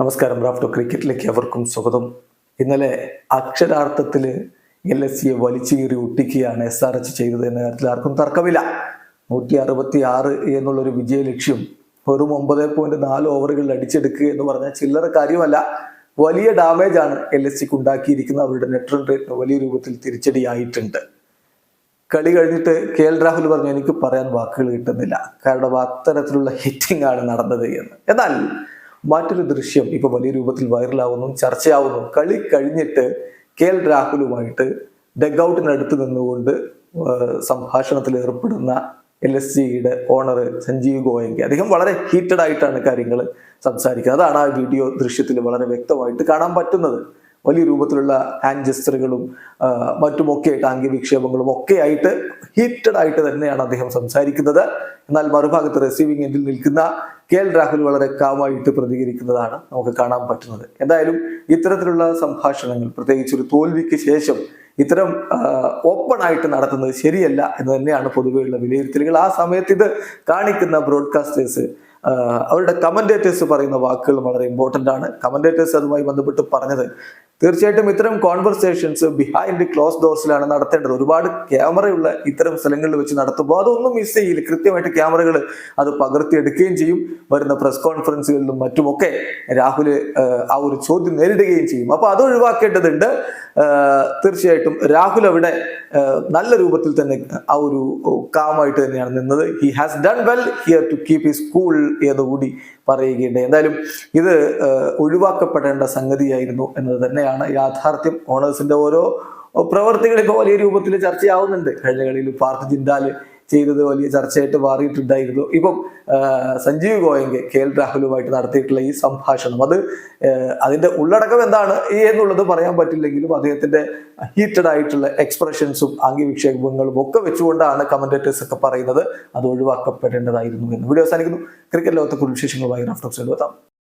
നമസ്കാരം. റാഫ്റ്റോ ക്രിക്കറ്റിലേക്ക് അവർക്കും സ്വാഗതം. ഇന്നലെ അക്ഷരാർത്ഥത്തിൽ എൽ എസ് സിയെ വലിച്ചുകീറി ഒട്ടിക്കുകയാണ് എസ് ആർ എച്ച് ചെയ്തത് എന്ന കാര്യത്തിൽ ആർക്കും തർക്കമില്ല. നൂറ്റി അറുപത്തി ആറ് എന്നുള്ളൊരു വിജയ ലക്ഷ്യം വെറും ഒമ്പത് പോയിന്റ് നാല് ഓവറുകളിൽ അടിച്ചെടുക്കുക എന്ന് പറഞ്ഞാൽ ചില്ലറ കാര്യമല്ല. വലിയ ഡാമേജ് ആണ് എൽ എസ് സിക്ക് ഉണ്ടാക്കിയിരിക്കുന്നത്. അവരുടെ നെറ്റ് റൺ റേറ്റിന് വലിയ രൂപത്തിൽ തിരിച്ചടിയായിട്ടുണ്ട്. കളി കഴിഞ്ഞിട്ട് കെ എൽ രാഹുൽ പറഞ്ഞു എനിക്ക് പറയാൻ വാക്കുകൾ കിട്ടുന്നില്ല. കാരണം അത്തരത്തിലുള്ള ഹിറ്റിംഗ് ആണ് നടന്നത് എന്ന്. എന്നാൽ മറ്റൊരു ദൃശ്യം ഇപ്പൊ വലിയ രൂപത്തിൽ വൈറലാവുന്നു ചർച്ചയാവുന്നു. കളി കഴിഞ്ഞിട്ട് കെ എൽ രാഹുലുമായിട്ട് ഡഗൌട്ടിനടുത്ത് നിന്നുകൊണ്ട് സംഭാഷണത്തിൽ ഏർപ്പെടുന്ന എൽ എസ് ജിയുടെ ഓണർ സഞ്ജീവ് ഗോയങ്കി. അദ്ദേഹം വളരെ ഹീറ്റഡ് ആയിട്ടാണ് കാര്യങ്ങൾ സംസാരിക്കുന്നത്. അതാണ് ആ വീഡിയോ ദൃശ്യത്തിൽ വളരെ വ്യക്തമായിട്ട് കാണാൻ പറ്റുന്നത്. വലിയ രൂപത്തിലുള്ള ഹാൻഡ് ജസ്റ്ററുകളും മറ്റുമൊക്കെ ആയിട്ട് ആംഗ്യവിക്ഷേപങ്ങളും ഒക്കെ ആയിട്ട് ഹീറ്റഡ് ആയിട്ട് തന്നെയാണ് അദ്ദേഹം സംസാരിക്കുന്നത്. എന്നാൽ മറുഭാഗത്ത് റിസീവിംഗ് എൻഡിൽ നിൽക്കുന്ന കെ എൽ രാഹുൽ വളരെ കാവായിട്ട് പ്രതികരിക്കുന്നതാണ് നമുക്ക് കാണാൻ പറ്റുന്നത്. എന്തായാലും ഇത്തരത്തിലുള്ള സംഭാഷണങ്ങൾ പ്രത്യേകിച്ച് ഒരു തോൽവിക്ക് ശേഷം ഇത്തരം ഓപ്പൺ ആയിട്ട് നടത്തുന്നത് ശരിയല്ല എന്ന് തന്നെയാണ് പൊതുവെയുള്ള വിലയിരുത്തലുകൾ. ആ സമയത്ത് ഇത് കാണിക്കുന്ന ബ്രോഡ്കാസ്റ്റേഴ്സ് അവരുടെ കമന്റേറ്റേഴ്സ് പറയുന്ന വാക്കുകൾ വളരെ ഇമ്പോർട്ടന്റ് ആണ്. കമന്റേറ്റേഴ്സ് അതുമായി ബന്ധപ്പെട്ട് പറഞ്ഞത് തീർച്ചയായിട്ടും ഇത്തരം കോൺവെർസേഷൻസ് ബിഹൈൻഡ് ക്ലോസ് ഡോർസിലാണ് നടത്തേണ്ടത്. ഒരുപാട് ക്യാമറയുള്ള ഇത്തരം സ്ഥലങ്ങളിൽ വെച്ച് നടത്തുമ്പോൾ അതൊന്നും മിസ് ചെയ്യില്ല. കൃത്യമായിട്ട് ക്യാമറകൾ അത് പകർത്തിയെടുക്കുകയും ചെയ്യും. വരുന്ന പ്രസ് കോൺഫറൻസുകളിലും മറ്റുമൊക്കെ രാഹുൽ ആ ഒരു ചോദ്യം നേരിടുകയും ചെയ്യും. അപ്പൊ അത് ഒഴിവാക്കേണ്ടതുണ്ട്. തീർച്ചയായിട്ടും രാഹുൽ അവിടെ നല്ല രൂപത്തിൽ തന്നെ ആ ഒരു കാമായിട്ട് തന്നെയാണ് നിന്നത്. He has done well here to keep his cool എന്നുകൂടി പറയുകയുണ്ട് എന്തായാലും ഇത് ഒഴിവാക്കപ്പെടേണ്ട സംഗതിയായിരുന്നു എന്നത് തന്നെയാണ്. യാഥാർത്ഥ്യം ഓണേഴ്സിന്റെ ഓരോ പ്രവർത്തികൾ ഇപ്പോൾ വലിയ രൂപത്തിൽ ചർച്ചയാവുന്നുണ്ട്. കഴിഞ്ഞ കളിയിൽ പാർക്ക് ജിന്താൽ ചെയ്തത് വലിയ ചർച്ചയായിട്ട് മാറിയിട്ടുണ്ടായിരുന്നു. ഇപ്പം സഞ്ജീവ് ഗോയങ്കെ കെ എൽ രാഹുലുമായിട്ട് നടത്തിയിട്ടുള്ള ഈ സംഭാഷണം അത് അതിന്റെ ഉള്ളടക്കം എന്താണ് എന്നുള്ളത് പറയാൻ പറ്റില്ലെങ്കിലും അദ്ദേഹത്തിന്റെ ഹീറ്റഡ് ആയിട്ടുള്ള എക്സ്പ്രഷൻസും അംഗിവിക്ഷേപങ്ങളും ഒക്കെ വെച്ചുകൊണ്ടാണ് കമന്റേറ്റേഴ്സ് ഒക്കെ പറയുന്നത്. അത് ഒഴിവാക്കപ്പെടേണ്ടതായിരുന്നു എന്ന്. വീഡിയോ അവസാനിക്കുന്നു. ക്രിക്കറ്റ് ലോകത്തെ കുറിച്ച് വിശേഷങ്ങളുമായി റഫ്റ്റോക്സ് എഴുതാം